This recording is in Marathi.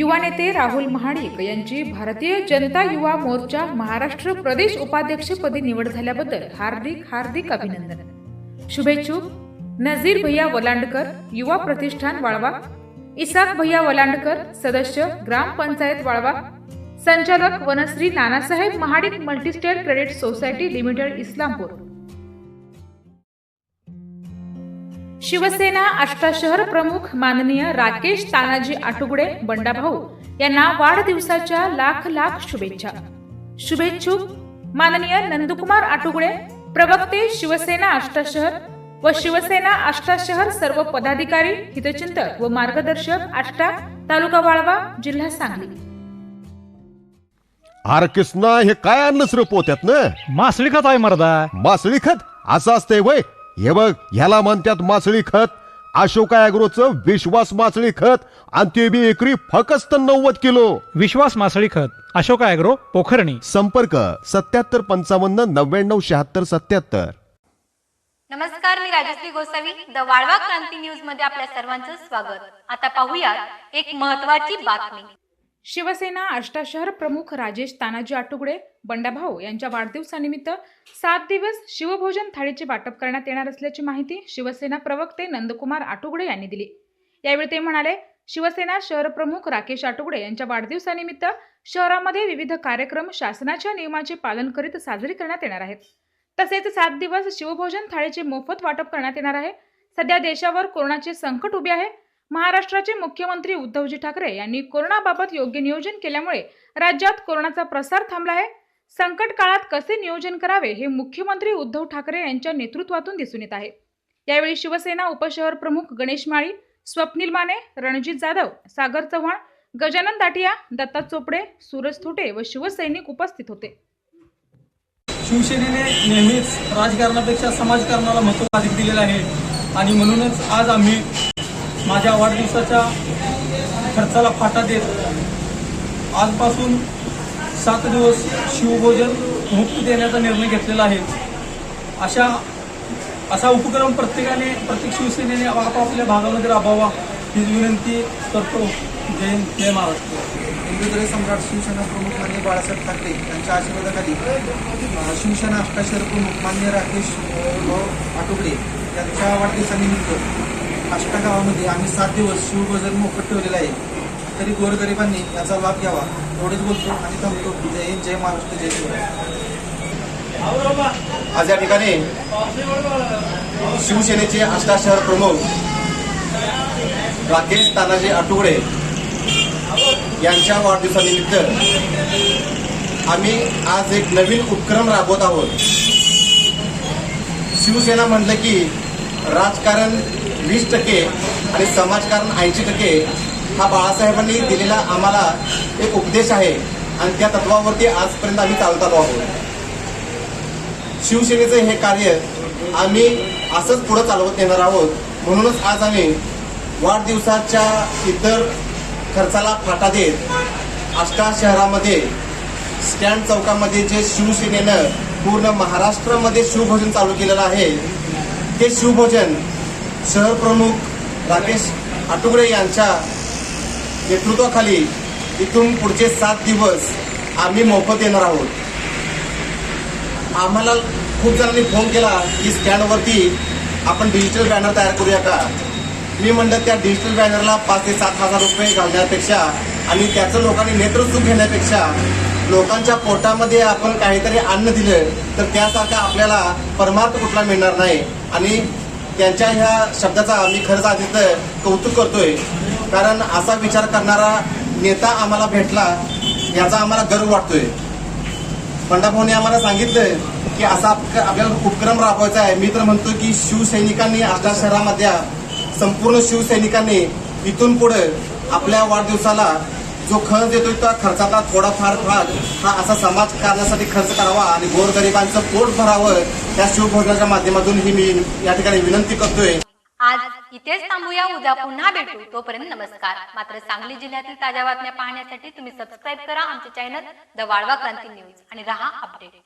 युवा नेते राहुल महाडिक यांची भारतीय जनता युवा मोर्चा महाराष्ट्र प्रदेश उपाध्यक्षपदी निवड झाल्याबद्दल हार्दिक हार्दिक अभिनंदन. शुभेच्छुक नझीर भैया वलांडकर युवा प्रतिष्ठान वाळवा. इसाक भैया वलांडकर सदस्य ग्रामपंचायत वाळवा. संचालक Vanashri Nanasaheb Mahadik multi state credit society limited Islampur. Shiv Sena अष्टशहर प्रमुख माननीय राकेश तानाजी आटुगडे बंडाभाऊ यांना वाढदिवसाच्या लाख लाख शुभेच्छा. शुभेच्छुक माननीय नंदकुमार आटुगडे प्रवक्ते शिवसेना अष्टशहर व शिवसेना अष्टशहर सर्व पदाधिकारी हितचिंतक व मार्गदर्शक आष्टा तालुका वाळवा जिल्हा सांगली. अरे कृष्णा हे काय आणलंस रे पोत्यात ना? मासळी खत आहे मर्दा. मासळी खत? असं असतंय वय. हे बघ ह्याला म्हणतात मासळी खत. अशोका अॅग्रोचं विश्वास मासळी खत. आणि ते बी एकरी फकस्त नव्वद किलो. विश्वास मासळी खत. अशोक ॲग्रो पोखरणी. संपर्क सत्याहत्तर पंचावन्न नव्याण्णव शहात्तर सत्याहत्तर. नमस्कार मी राजश्री गोसावी द वाळवा क्रांती न्यूजमध्ये आपल्या सर्वांचं स्वागत. आता पाहूयात एक महत्वाची बातमी. शिवसेना अष्टाशहर प्रमुख राजेश तानाजी आटुगडे बंडाभाऊ यांच्या वाढदिवसानिमित्त सात दिवस शिवभोजन थाळीचे वाटप करण्यात येणार असल्याची माहिती शिवसेना प्रवक्ते नंदकुमार आटुगडे यांनी दिली. यावेळी ते म्हणाले शिवसेना शहर प्रमुख राकेश आटुगडे यांच्या वाढदिवसानिमित्त शहरामध्ये विविध कार्यक्रम शासनाच्या नियमाचे पालन करीत साजरे करण्यात येणार आहेत. तसेच सात दिवस शिवभोजन थाळीचे मोफत वाटप करण्यात येणार आहे. सध्या देशावर कोरोनाचे संकट उभे आहे. महाराष्ट्राचे मुख्यमंत्री उद्धवजी ठाकरे यांनी कोरोनाबाबत योग्य नियोजन केल्यामुळे राज्यात कोरोनाचा प्रसार थांबला आहे. संकट काळात कसे नियोजन करावे हे मुख्यमंत्री उद्धव ठाकरे यांच्या नेतृत्वातून दिसून येत आहे. यावेळी शिवसेना उपशहर प्रमुख गणेश माळी स्वप्नील माने रणजित जाधव सागर चव्हाण गजानन दाटिया दत्ता चोपडे सूरज थोटे व शिवसैनिक उपस्थित होते. शिवसेनेने नेहमीच राजकारणापेक्षा समाजकारणाला महत्त्व अधिक दिलेलं आहे. आणि म्हणूनच आज आम्ही माझ्या वाढदिवसाच्या खर्चाला फाटा देत आजपासून सात दिवस शिवभोजन मुक्त देण्याचा निर्णय घेतलेला आहे. अशा असा उपक्रम प्रत्येकाने प्रत्येक शिवसेनेने आपापल्या भागामध्ये राबवावा ही विनंती करतो. जय हिंद, जय महाराष्ट्र. हिंदुदय सम्राट शिवसेना प्रमुख मान्य बाळासाहेब ठाकरे यांच्या आशीर्वादाखाली शिवसेना अष्टाशर प्रमुख मान्य राकेश अ, भाऊ आटोकडे यांच्या वाढदिवसानिमित्त आष्टा गावामध्ये आम्ही सात दिवस शिवभोजन मोफत ठेवलेलं आहे. तरी गोरगरिबांनी याचा लाभ घ्यावा एवढेच बोलतो आणि थांबतो. जय हिंद जय महाराष्ट्र जय शिवराय. आज या ठिकाणी शिवसेनेचे आष्टा शहर प्रमुख राकेश तानाजी आटुगडे यांच्या वाढदिवसानिमित्त आम्ही आज एक नवीन उपक्रम राबवत आहोत. शिवसेना म्हटलं की राजकारण वीस टक्के आणि समाजकारण ऐंशी टक्के हा बाळासाहेबांनी दिलेला आम्हाला एक उपदेश आहे आणि त्या तत्वावरती आजपर्यंत आम्ही चालत आलो आहोत. शिवसेनेचं हे कार्य आम्ही असंच पुढे चालवत येणार आहोत. म्हणूनच आज आम्ही वाढदिवसाच्या इतर खर्चाला फाटा देत आष्टा शहरामध्ये स्टँड चौकामध्ये जे शिवसेनेनं पूर्ण महाराष्ट्रामध्ये शिवभोजन चालू केलेलं आहे ते शिवभोजन शहर प्रमुख राकेश आटुगडे यांच्या नेतृत्वाखाली इथून पुढचे सात दिवस आम्ही मोफत येणार आहोत. आम्हाला खूप जणांनी फोन केला की स्टँडवरती आपण डिजिटल बॅनर तयार करूया का? मी म्हणलं त्या डिजिटल बॅनरला पाच ते सात हजार रुपये घालण्यापेक्षा आणि त्याचं लोकांनी नेतृत्व घेण्यापेक्षा लोकांच्या पोटामध्ये आपण काहीतरी अन्न दिलं तर त्यासारखा आपल्याला परमार्थ कुठला मिळणार नाही. आणि त्यांच्या ह्या शब्दाचा आम्ही खरंच आधी कौतुक करतोय. कारण असा विचार करणारा नेता आम्हाला भेटला याचा आम्हाला गर्व वाटतोय. पंडाभाऊने आम्हाला सांगितलं की असा आप- आपल्याला उपक्रम राबवायचा आहे. मी तर म्हणतो की शिवसैनिकांनी आजच्या शहरामध्ये संपूर्ण शिवसैनिकांनी इथून पुढे आपल्या वाढदिवसाला जो खर्च देतोय त्या खर्चाचा थोडाफार भाग हा असा समाज कारणासाठी खर्च करावा आणि गोरगरिबांचं पोट भरावं त्या शिवभोजनाच्या माध्यमातून ही मी या ठिकाणी विनंती करतोय. आज इथेच थांबूया. उद्या पुन्हा भेटू. तोपर्यंत नमस्कार. मात्र सांगली जिल्ह्यातील ताज्या बातम्या पाहण्यासाठी तुम्ही सबस्क्राईब करा. आमचे channel the Walwa Kranti news आणि रहा अपडेट